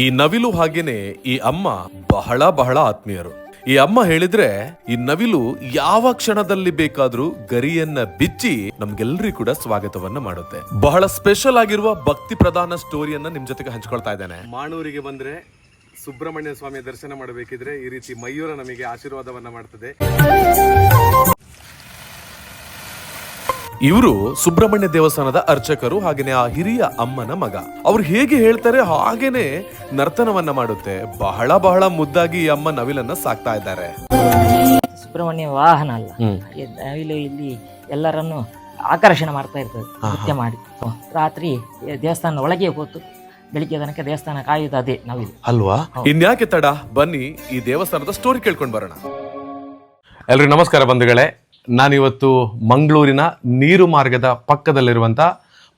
ಈ ನವಿಲು ಹಾಗೇನೆ ಈ ಅಮ್ಮ ಬಹಳ ಬಹಳ ಆತ್ಮೀಯರು. ಈ ಅಮ್ಮ ಹೇಳಿದ್ರೆ, ಈ ನವಿಲು ಯಾವ ಕ್ಷಣದಲ್ಲಿ ಬೇಕಾದ್ರೂ ಗರಿಯನ್ನ ಬಿಚ್ಚಿ ನಮ್ಗೆಲ್ರಿಗೂ ಕೂಡ ಸ್ವಾಗತವನ್ನ ಮಾಡುತ್ತೆ. ಬಹಳ ಸ್ಪೆಷಲ್ ಆಗಿರುವ ಭಕ್ತಿ ಪ್ರಧಾನ ಸ್ಟೋರಿಯನ್ನ ನಿಮ್ ಜೊತೆಗೆ ಹಂಚ್ಕೊಳ್ತಾ ಇದ್ದೇನೆ. ಮಾಣೂರಿಗೆ ಬಂದ್ರೆ ಸುಬ್ರಹ್ಮಣ್ಯ ಸ್ವಾಮಿಯ ದರ್ಶನ ಮಾಡಬೇಕಿದ್ರೆ ಈ ರೀತಿ ಮಯೂರ ನಮಗೆ ಆಶೀರ್ವಾದವನ್ನ ಮಾಡ್ತದೆ. ಇವರು ಸುಬ್ರಹ್ಮಣ್ಯ ದೇವಸ್ಥಾನದ ಅರ್ಚಕರು ಹಾಗೇನೆ ಆ ಹಿರಿಯ ಅಮ್ಮನ ಮಗ. ಅವ್ರು ಹೇಗೆ ಹೇಳ್ತಾರೆ ಹಾಗೇನೆ ನರ್ತನವನ್ನ ಮಾಡುತ್ತೆ. ಬಹಳ ಬಹಳ ಮುದ್ದಾಗಿ ಈ ಅಮ್ಮ ನವಿಲನ್ನ ಸಾಕ್ತಾ ಇದ್ದಾರೆ. ಸುಬ್ರಹ್ಮಣ್ಯ ವಾಹನ ಅಲ್ಲ. ನವಿಲು ಇಲ್ಲಿ ಎಲ್ಲರನ್ನು ಆಕರ್ಷಣೆ ಮಾಡ್ತಾ ಇರ್ತದೆ ನೃತ್ಯ ಮಾಡಿ. ರಾತ್ರಿ ದೇವಸ್ಥಾನದ ಒಳಗೆ ಕೂತು ಬೆಳಿಗ್ಗೆ ತನಕ ದೇವಸ್ಥಾನ ಕಾಯುವುದು ಅದೇ ನವಿಲು. ಅಲ್ವಾ? ಇನ್ಯಾಕೆ ತಡ? ಬನ್ನಿ ಈ ದೇವಸ್ಥಾನದ ಸ್ಟೋರಿ ಕೇಳ್ಕೊಂಡ್ ಬರೋಣ. ಎಲ್ರಿಗೂ ನಮಸ್ಕಾರ ಬಂಧುಗಳೇ. ನಾನಿವತ್ತು ಮಂಗಳೂರಿನ ನೀರು ಮಾರ್ಗದ ಪಕ್ಕದಲ್ಲಿರುವಂಥ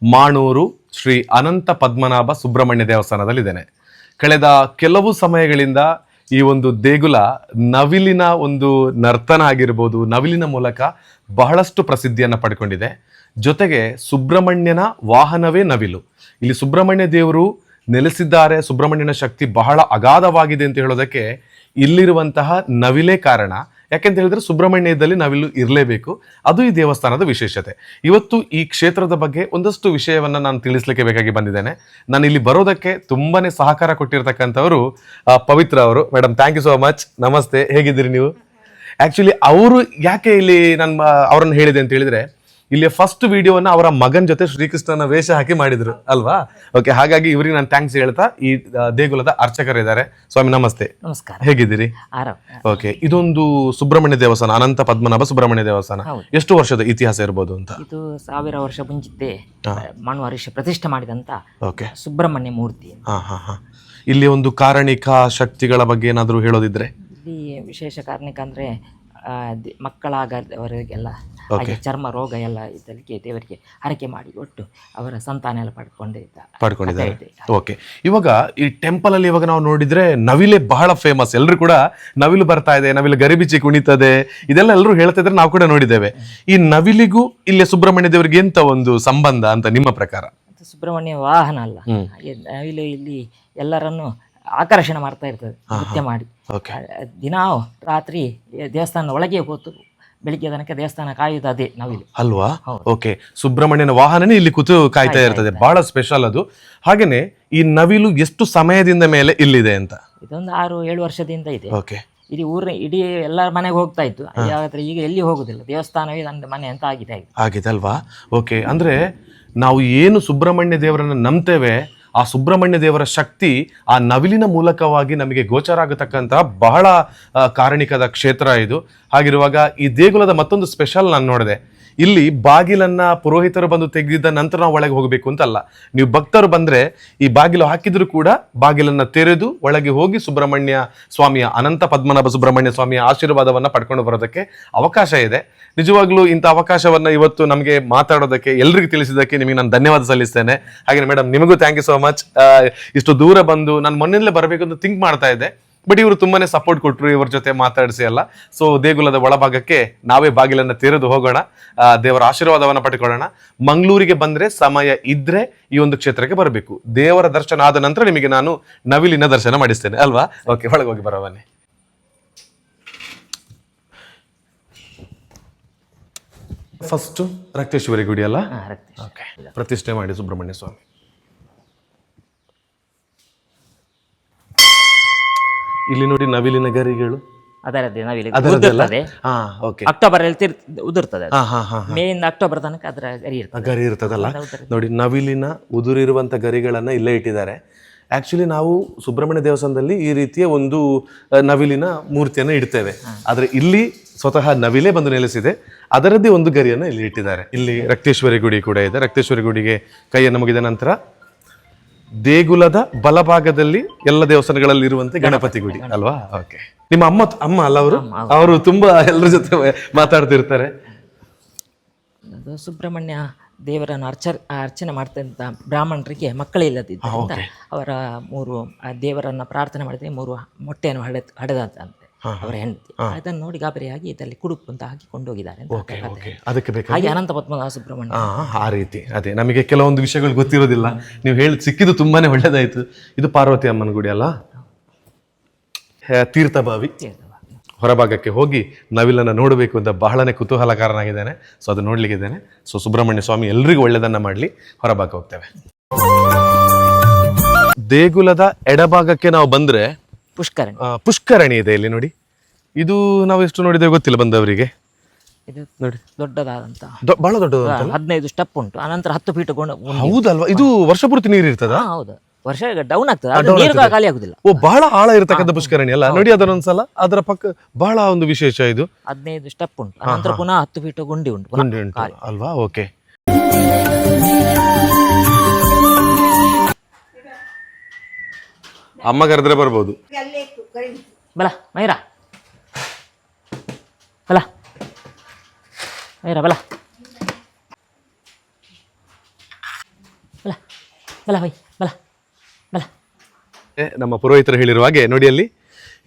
ಮಾಣೂರು ಶ್ರೀ ಅನಂತ ಪದ್ಮನಾಭ ಸುಬ್ರಹ್ಮಣ್ಯ ದೇವಸ್ಥಾನದಲ್ಲಿದ್ದೇನೆ. ಕಳೆದ ಕೆಲವು ಸಮಯಗಳಿಂದ ಈ ಒಂದು ದೇಗುಲ ನವಿಲಿನ ಒಂದು ನರ್ತನ ಆಗಿರ್ಬೋದು, ನವಿಲಿನ ಮೂಲಕ ಬಹಳಷ್ಟು ಪ್ರಸಿದ್ಧಿಯನ್ನು ಪಡ್ಕೊಂಡಿದೆ. ಜೊತೆಗೆ ಸುಬ್ರಹ್ಮಣ್ಯನ ವಾಹನವೇ ನವಿಲು. ಇಲ್ಲಿ ಸುಬ್ರಹ್ಮಣ್ಯ ದೇವರು ನೆಲೆಸಿದ್ದಾರೆ, ಸುಬ್ರಹ್ಮಣ್ಯನ ಶಕ್ತಿ ಬಹಳ ಅಗಾಧವಾಗಿದೆ ಅಂತ ಹೇಳೋದಕ್ಕೆ ಇಲ್ಲಿರುವಂತಹ ನವಿಲೇ ಕಾರಣ. ಯಾಕೆಂತ ಹೇಳಿದ್ರೆ ಸುಬ್ರಹ್ಮಣ್ಯದಲ್ಲಿ ನಾವಿಲ್ಲೂ ಇರಲೇಬೇಕು. ಅದು ಈ ದೇವಸ್ಥಾನದ ವಿಶೇಷತೆ. ಇವತ್ತು ಈ ಕ್ಷೇತ್ರದ ಬಗ್ಗೆ ಒಂದಷ್ಟು ವಿಷಯವನ್ನು ನಾನು ತಿಳಿಸ್ಲಿಕ್ಕೆ ಬೇಕಾಗಿ ಬಂದಿದ್ದೇನೆ. ನಾನು ಇಲ್ಲಿ ಬರೋದಕ್ಕೆ ತುಂಬಾನೇ ಸಹಕಾರ ಕೊಟ್ಟಿರ್ತಕ್ಕಂಥವರು ಪವಿತ್ರ ಅವರು. Madam thank you so much ನಮಸ್ತೆ. ಹೇಗಿದ್ದೀರಿ ನೀವು? ಆ್ಯಕ್ಚುಲಿ ಅವರು ಯಾಕೆ ಇಲ್ಲಿ ನನ್ನ ಅವರನ್ನು ಹೇಳಿದೆ ಅಂತ ಹೇಳಿದ್ರೆ ಇಲ್ಲಿ ಫಸ್ಟ್ ವಿಡಿಯೋನ ಅವರ ಮಗನ್ ಜೊತೆ ಶ್ರೀಕೃಷ್ಣನ ವೇಷ ಹಾಕಿ ಮಾಡಿದ್ರು ಅಲ್ವಾ? ಓಕೆ ಹಾಗಾಗಿ ಇವರಿಗೆ ನಾನು ಥ್ಯಾಂಕ್ಸ್ ಹೇಳ್ತಾ ಈ ದೇಗುಲದ ಅರ್ಚಕರಿದ್ದಾರೆ ಸ್ವಾಮಿ ನಮಸ್ತೆ. ನಮಸ್ಕಾರ. ಹೇಗಿದ್ದೀರಿ? ಓಕೆ ಇದೊಂದು ಸುಬ್ರಹ್ಮಣ್ಯ ದೇವಸ್ಥಾನ ಅನಂತ ಪದ್ಮನಾಭ ಸುಬ್ರಹ್ಮಣ್ಯ ದೇವಸ್ಥಾನ. ಎಷ್ಟು ವರ್ಷದ ಇತಿಹಾಸ ಇರಬಹುದು ಅಂತ? ಇದು ಸಾವಿರ ವರ್ಷ ಮುಂಚಿತ್ತೆ ಮಾನವ ಋಷಿ ಪ್ರತಿಷ್ಠೆ ಮಾಡಿದಂತ ಓಕೆ ಸುಬ್ರಹ್ಮಣ್ಯ ಮೂರ್ತಿ. ಹಾ ಹಾ ಹಾ. ಇಲ್ಲಿ ಒಂದು ಕಾರಣಿಕ ಶಕ್ತಿಗಳ ಬಗ್ಗೆ ಏನಾದರೂ ಹೇಳೋದಿದ್ರೆ? ಇಲ್ಲಿ ವಿಶೇಷ ಕಾರಣಿಕ ಅಂದ್ರೆ ಮಕ್ಕಳಾಗದವರಿಗೆಲ್ಲ ಹಾಗೆ ಚರ್ಮ ರೋಗ ಎಲ್ಲ ಇದ್ದಲಿಕ್ಕೆ ದೇವರಿಗೆ ಹರಕೆ ಮಾಡಿ ಒಟ್ಟು ಅವರ ಸಂತಾನ ಎಲ್ಲ ಪಡ್ಕೊಂಡಿದ್ದ ಪಡ್ಕೊಂಡಿದ್ದಾರೆ. ಓಕೆ ಇವಾಗ ಈ ಟೆಂಪಲ್ ಅಲ್ಲಿ ಇವಾಗ ನಾವು ನೋಡಿದ್ರೆ ನವಿಲೆ ಬಹಳ ಫೇಮಸ್ ಎಲ್ಲರೂ ಕೂಡ ನವಿಲು ಬರ್ತಾ ಇದೆ ನವಿಲು ಗರಿಬಿಚಿ ಕುಣಿತದೆ. ಇದೆಲ್ಲ ಎಲ್ಲರೂ ಹೇಳ್ತಾ ಇದ್ರೆ ನಾವು ಕೂಡ ನೋಡಿದ್ದೇವೆ. ಈ ನವಿಲಿಗೂ ಇಲ್ಲಿ ಸುಬ್ರಹ್ಮಣ್ಯ ದೇವರಿಗೆ ಎಂತ ಒಂದು ಸಂಬಂಧ ಅಂತ ನಿಮ್ಮ ಪ್ರಕಾರ? ಸುಬ್ರಹ್ಮಣ್ಯ ವಾಹನ ಅಲ್ಲ. ನವಿಲು ಇಲ್ಲಿ ಎಲ್ಲರನ್ನು ಆಕರ್ಷಣೆ ಮಾಡ್ತಾ ಇರ್ತದೆ ನೃತ್ಯ ಮಾಡಿ. ಓಕೆ. ಆ, ರಾತ್ರಿ ದೇವಸ್ಥಾನದ ಒಳಗೆ ಕೂತು ಬೆಳಿಗ್ಗೆ ತನಕ ದೇವಸ್ಥಾನ ಕಾಯುವುದು ಅದೇ ನವಿಲು ಅಲ್ವಾ? ಓಕೆ. ಸುಬ್ರಹ್ಮಣ್ಯನ ವಾಹನನೇ ಇಲ್ಲಿ ಕೂತು ಕಾಯ್ತಾ ಇರ್ತದೆ. ಬಹಳ ಸ್ಪೆಷಲ್ ಅದು. ಹಾಗೇನೆ ಈ ನವಿಲು ಎಷ್ಟು ಸಮಯದಿಂದ ಮೇಲೆ ಇಲ್ಲಿದೆ ಅಂತ? ಇದೊಂದು ಆರು ಏಳು ವರ್ಷದಿಂದ ಇದೆ. ಓಕೆ. ಇಡೀ ಊರಿನ ಇಡೀ ಎಲ್ಲರ ಮನೆಗೆ ಹೋಗ್ತಾ ಇತ್ತು. ಯಾವ್ದ್ರ ಈಗ ಎಲ್ಲಿ ಹೋಗುದಿಲ್ಲ? ದೇವಸ್ಥಾನವೇ ನನ್ನ ಮನೆ ಅಂತ ಆಗಿದೆ ಆಗಿದೆ ಆಗಿದೆ ಅಲ್ವಾ? ಓಕೆ. ಅಂದ್ರೆ ನಾವು ಏನು ಸುಬ್ರಹ್ಮಣ್ಯ ದೇವರನ್ನ ನಂಬ್ತೇವೆ ಆ ಸುಬ್ರಹ್ಮಣ್ಯ ದೇವರ ಶಕ್ತಿ ಆ ನವಿಲಿನ ಮೂಲಕವಾಗಿ ನಮಗೆ ಗೋಚರ ಆಗತಕ್ಕಂತಹ ಬಹಳ ಕಾರಣಿಕದ ಕ್ಷೇತ್ರ ಇದು. ಹಾಗಿರುವಾಗ ಈ ದೇಗುಲದ ಮತ್ತೊಂದು ಸ್ಪೆಷಲ್ ನಾನು ನೋಡಿದೆ. ಇಲ್ಲಿ ಬಾಗಿಲನ್ನ ಪುರೋಹಿತರು ಬಂದು ತೆಗೆದಿದ್ದ ನಂತರ ನಾವು ಒಳಗೆ ಹೋಗಬೇಕು ಅಂತಲ್ಲ. ನೀವು ಭಕ್ತರು ಬಂದ್ರೆ ಈ ಬಾಗಿಲು ಹಾಕಿದ್ರು ಕೂಡ ಬಾಗಿಲನ್ನ ತೆರೆದು ಒಳಗೆ ಹೋಗಿ ಸುಬ್ರಹ್ಮಣ್ಯ ಸ್ವಾಮಿಯ ಅನಂತ ಪದ್ಮನಾಭ ಸುಬ್ರಹ್ಮಣ್ಯ ಸ್ವಾಮಿಯ ಆಶೀರ್ವಾದವನ್ನ ಪಡ್ಕೊಂಡು ಬರೋದಕ್ಕೆ ಅವಕಾಶ ಇದೆ. ನಿಜವಾಗ್ಲೂ ಇಂಥ ಅವಕಾಶವನ್ನ ಇವತ್ತು ನಮಗೆ ಮಾತಾಡೋದಕ್ಕೆ, ಎಲ್ರಿಗೂ ತಿಳಿಸಿದ್ದಕ್ಕೆ ನಿಮಗೆ ನಾನು ಧನ್ಯವಾದ ಸಲ್ಲಿಸ್ತೇನೆ. ಹಾಗೆ ಮೇಡಮ್ ನಿಮಗೂ ಥ್ಯಾಂಕ್ ಯು ಸೋ ಇಷ್ಟು ದೂರ ಬಂದು ನಾನು ಮೊನ್ನೆಲ್ಲೇ ಬರಬೇಕು ಅಂತ ಥಿಂಕ್ ಮಾಡ್ತಾ ಇದ್ದೆ. ಬಟ್ ಇವರು ತುಂಬಾನೇ ಸಪೋರ್ಟ್ ಕೊಟ್ಟರು ಇವ್ರ ಜೊತೆ ಮಾತಾಡಿಸಿ ಅಲ್ಲ ಸೊ ದೇಗುಲದ ಒಳಭಾಗಕ್ಕೆ ನಾವೇ ಬಾಗಿಲನ್ನ ತೆರೆದು ಹೋಗೋಣ. ದೇವರ ಆಶೀರ್ವಾದವನ್ನ ಪಡ್ಕೊಳ್ಳೋಣ. ಮಂಗಳೂರಿಗೆ ಬಂದ್ರೆ ಸಮಯ ಇದ್ರೆ ಈ ಒಂದು ಕ್ಷೇತ್ರಕ್ಕೆ ಬರಬೇಕು. ದೇವರ ದರ್ಶನ ಆದ ನಂತರ ನಿಮಗೆ ನಾನು ನವಿಲಿನ ದರ್ಶನ ಮಾಡಿಸ್ತೇನೆ. ಅಲ್ವಾ? ಓಕೆ ಒಳಗೆ ಹೋಗಿ ಬರೋ ಬನ್ನಿ ಫಸ್ಟ್ ರಕ್ತೇಶ್ವರಿ ಗುಡಿ ಅಲ್ಲ? ಪ್ರತಿಷ್ಠೆ ಮಾಡಿ ಸುಬ್ರಹ್ಮಣ್ಯ ಸ್ವಾಮಿ. ಇಲ್ಲಿ ನೋಡಿ ನವಿಲಿನ ಗರಿಗಳು. ಅದರದ್ದೇ ನವಿಲು ಅದರದ್ದೆಲ್ಲ? ಉದುರ್ತದೆ. ಹಾ ಓಕೆ ಅಕ್ಟೋಬರ್ ಅಲ್ಲಿ ತಿರ್- ಉದುರ್ತದೆ ಅದು. ಹಾ ಹಾ ಹಾ ಮೇ ಇಂದ ಅಕ್ಟೋಬರ್ ತನಕ ಅದರ ಗರಿ ಇರ್ತದೆ. ಗರಿ ಇರ್ತದಲ್ಲ? ನೋಡಿ ನವಿಲಿನ ಉದುರಿರುವಂತ ಗರಿಗಳನ್ನ ಇಲ್ಲೇ ಇಟ್ಟಿದ್ದಾರೆ. ಆಕ್ಚುಲಿ ನಾವು ಸುಬ್ರಹ್ಮಣ್ಯ ದೇವಸ್ಥಾನದಲ್ಲಿ ಈ ರೀತಿಯ ಒಂದು ಆ, ನವಿಲಿನ ಮೂರ್ತಿಯನ್ನು ಇಡ್ತೇವೆ. ಆದ್ರೆ ಇಲ್ಲಿ ಸ್ವತಃ ನವಿಲೇ ಬಂದು ನೆಲೆಸಿದೆ. ಅದರದ್ದೇ ಒಂದು ಗರಿಯನ್ನು ಇಲ್ಲಿ ಇಟ್ಟಿದ್ದಾರೆ. ಇಲ್ಲಿ ರಕ್ತೇಶ್ವರಿ ಗುಡಿ ಕೂಡ ಇದೆ. ರಕ್ತೇಶ್ವರಿ ಗುಡಿಗೆ ಕೈಯನ್ನು ಮುಗಿದ ನಂತರ ದೇಗುಲದ ಬಲಭಾಗದಲ್ಲಿ ಎಲ್ಲ ದೇವಸ್ಥಾನಗಳಲ್ಲಿ ಇರುವಂತೆ ಗಣಪತಿ ಗುಡಿ ಅಲ್ವಾ? ಓಕೆ ನಿಮ್ಮ ಅಮ್ಮ ಅಮ್ಮ ಅಲ್ಲ ಅವರು? ಅವರು ತುಂಬಾ ಎಲ್ಲರ ಜೊತೆ ಮಾತಾಡ್ತಿರ್ತಾರೆ. ಸುಬ್ರಹ್ಮಣ್ಯ ದೇವರನ್ನು ಅರ್ಚ ಅರ್ಚನೆ ಮಾಡ್ತಂತ ಬ್ರಾಹ್ಮಣರಿಗೆ ಮಕ್ಕಳಿಲ್ಲದಿದ್ದರಿಂದ ಅವರ ಮೂರು ದೇವರನ್ನು ದೇವರನ್ನ ಪ್ರಾರ್ಥನೆ ಮಾಡಿದ್ರೆ ಮೂರು ಮೊಟ್ಟೆಯನ್ನು ಹಡೆ ಹಡೆದಂತೆ. ಅವರ ಹೆಂಡತಿ. ಅದನ್ನು ನೋಡಿ ಗಾಬರಿಯಾಗಿ ಇದರಲ್ಲಿ ಕುಡುಕು ಅಂತ ಹಾಕಿ ಕೊಂಡೋಗಿದ್ದಾರೆ ಅಂತ ಓಕೆ ಕಥೆ. ಅದಕ್ಕೆ ಬೇಕಾಗಿ ಹಾಗೆ ಅನಂತ ಪದ್ಮನಾಭ ಸುಬ್ರಹ್ಮಣ್ಯ. ಆ ರೀತಿ. ಅದೇ ನಮಗೆ ಕೆಲವೊಂದು ವಿಷಯಗಳು ಗೊತ್ತಿರೋದಿಲ್ಲ. ನೀವು ಹೇಳಿ ಸಿಕ್ಕಿದ್ದು ತುಂಬಾನೇ ಒಳ್ಳೇದಾಯ್ತು. ಇದು ಪಾರ್ವತಿ ಅಮ್ಮನ ಗುಡಿ ಅಲ್ಲ? ಹೇ, ತೀರ್ಥಭಾವಿ ಹೊರಭಾಗಕ್ಕೆ ಹೋಗಿ ನವಿಲನ್ನು ನೋಡಬೇಕು ಅಂತ ಬಹಳನೇ ಕುತೂಹಲಕಾರನಾಗಿದ್ದಾನೆ. ಸೊ ಅದು ನೋಡ್ಲಿಕ್ಕಿದ್ದೇನೆ. ಸೊ ಸುಬ್ರಹ್ಮಣ್ಯ ಸ್ವಾಮಿ ಎಲ್ರಿಗೂ ಒಳ್ಳೆದನ್ನ ಮಾಡಲಿ. ಹೊರಭಾಗ ಹೋಗ್ತೇವೆ. ದೇಗುಲದ ಎಡಭಾಗಕ್ಕೆ ನಾವು ಬಂದ್ರೆ ಪುಷ್ಕರಣಿ. ಆ, ಪುಷ್ಕರಣಿ ಇದೆ ಇಲ್ಲಿ ನೋಡಿ. ಇದು ನಾವು ಎಷ್ಟು ನೋಡಿದ್ದೇವೆ ಗೊತ್ತಿಲ್ಲ ಬಂದವರಿಗೆ. ಇದು ನೋಡಿ ದೊಡ್ಡದಾದಂತ. ದೊ- ಬಹಳ ದೊಡ್ಡದು ಹದಿನೈದು ಸ್ಟೆಪ್ ಉಂಟು. ಅನಂತರ ಹತ್ತು ಫೀಟ್ ಗೊಂಡು. ಉಂಟು. ಹೌದಲ್ವಾ? ಇದು ವರ್ಷ ಪೂರ್ತಿ ನೀರು ಇರ್ತದ? ಹಾ, ಹೌದು. ವರ್ಷ ಡೌನ್ ಆಗ್ತದೆ. ಅದು ನೀರು ಖಾಲಿ ಆಗುದಿಲ್ಲ. ಓ ಬಹಳ ಆಳ ಇರತಕ್ಕಂಥ ಪುಷ್ಕರಣಿ ಅಲ್ಲ? ನೋಡಿ ಅದನ್ನೊಂದ್ಸಲ ಅದರ ಪಕ್ಕ ಬಹಳ ಒಂದು ವಿಶೇಷ ಇದು. ಹದಿನೈದು ಸ್ಟೆಪ್ ಉಂಟು. ಅನಂತರ ಪುನಃ ಹತ್ತು ಫೀಟ್ ಗುಂಡಿ ಉಂಟು. ಪುನಃ ಗುಂಡಿ ಉಂಟು. ಅಲ್ವಾ? ಓಕೆ. ಅಮ್ಮ ಕರೆದ್ರೆ ಬರ್ಬೋದು. ಬಲ ಮೈರಾ ಬಲ. ಮೈರಾ ಬಲ. ಬಲ ಬಲ ಬೈ ಬಲ ಬಲ. ಏ, ನಮ್ಮ ಪುರೋಹಿತರು ಹೇಳಿರುವ ಹಾಗೆ ನೋಡಿ ಅಲ್ಲಿ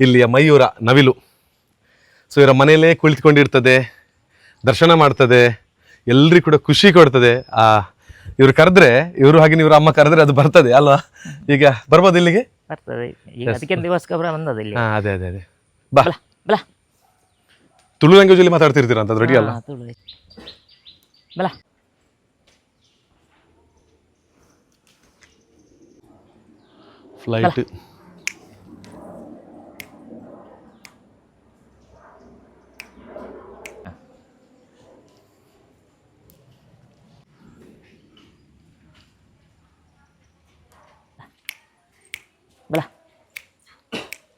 ಇಲ್ಲಿಯ ಮಯೂರ ನವಿಲು. ಸೊ ಇವರ ಮನೆಯಲ್ಲೇ ಕುಳಿತುಕೊಂಡಿರ್ತದೆ ದರ್ಶನ ಮಾಡ್ತದೆ ಎಲ್ಲರಿಗೂ ಕೂಡ ಖುಷಿ ಕೊಡ್ತದೆ. ಆ ಇವ್ರು ಕರೆದ್ರೆ ಇವರು ಹಾಗೆ ಇವ್ರ ಅಮ್ಮ ಕರೆದ್ರೆ ಅದು ಬರ್ತದೆ ಅಲ್ವಾ? ಈಗ ಬರ್ಬೋದು ಇಲ್ಲಿಗೆ? ಬರ್ತದೆ ಈಗ ಅದಕ್ಕೆ ದಿವಸ ಗೊಬ್ಬರ ಬಂದದ ಇಲ್ಲಿ ಹಾ ಅದೇ ಅದೇ ಅದೇ ಬಾ ಬಲ ಬಲ ತುಳು ಲ್ಯಾಂಗ್ವೇಜ್ ಅಲ್ಲಿ ಮಾತಾಡ್ತಿರ್ತೀರ ಅಂತ ರೆಡಿ ಅಲ್ಲ ಹಾ, ತುಳು. ಬಲ ಫ್ಲೈಟ್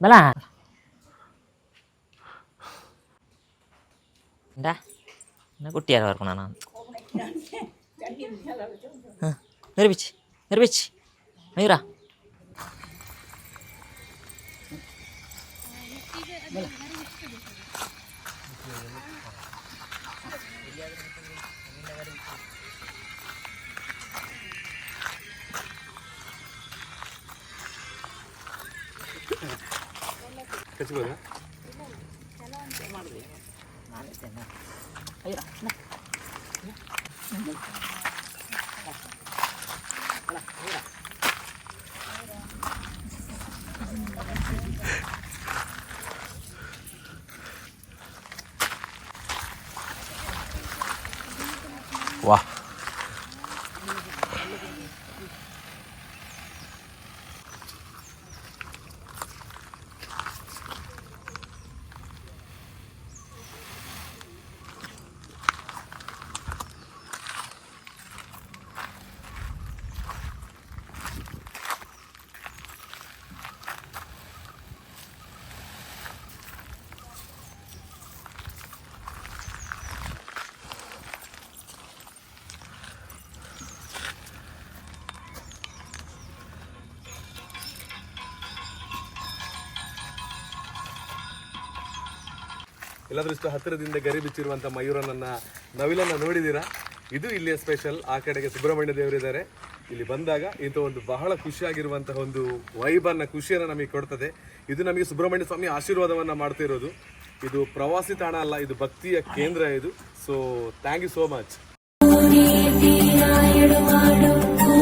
บ่ล่ะ എന്താ എന്നാ കുട്ടിയാലോ ഓർക്കണോ നിർമ്മിച്ച് നിർമ്മിച്ച് മയൂറ. Voilà. ಕಚ್ಬೋದಾ ವಾ ಎಲ್ಲಾದ್ರೂ ಇಷ್ಟು, ಹತ್ತಿರದಿಂದ ಗರಿ ಬಿಚ್ಚಿರುವಂತ ಮಯೂರನನ್ನ ನವಿಲನ್ನ ನೋಡಿದೀರಾ ಇದು ಇಲ್ಲಿಯ ಸ್ಪೆಷಲ್ ಆ ಕಡೆಗೆ ಸುಬ್ರಹ್ಮಣ್ಯ ದೇವರಿದ್ದಾರೆ ಇಲ್ಲಿ ಬಂದಾಗ ಇಂಥ ಒಂದು ಬಹಳ ಖುಷಿಯಾಗಿರುವಂತಹ ಒಂದು ವೈಬನ್ನ ಖುಷಿಯನ್ನ ನಮಗೆ ಕೊಡ್ತದೆ. ಇದು ನಮಗೆ ಸುಬ್ರಹ್ಮಣ್ಯ ಸ್ವಾಮಿ ಆಶೀರ್ವಾದವನ್ನ ಮಾಡ್ತಿರೋದು. ಇದು ಪ್ರವಾಸಿ ತಾಣ ಅಲ್ಲ, ಇದು ಭಕ್ತಿಯ ಕೇಂದ್ರ ಇದು. So thank you so much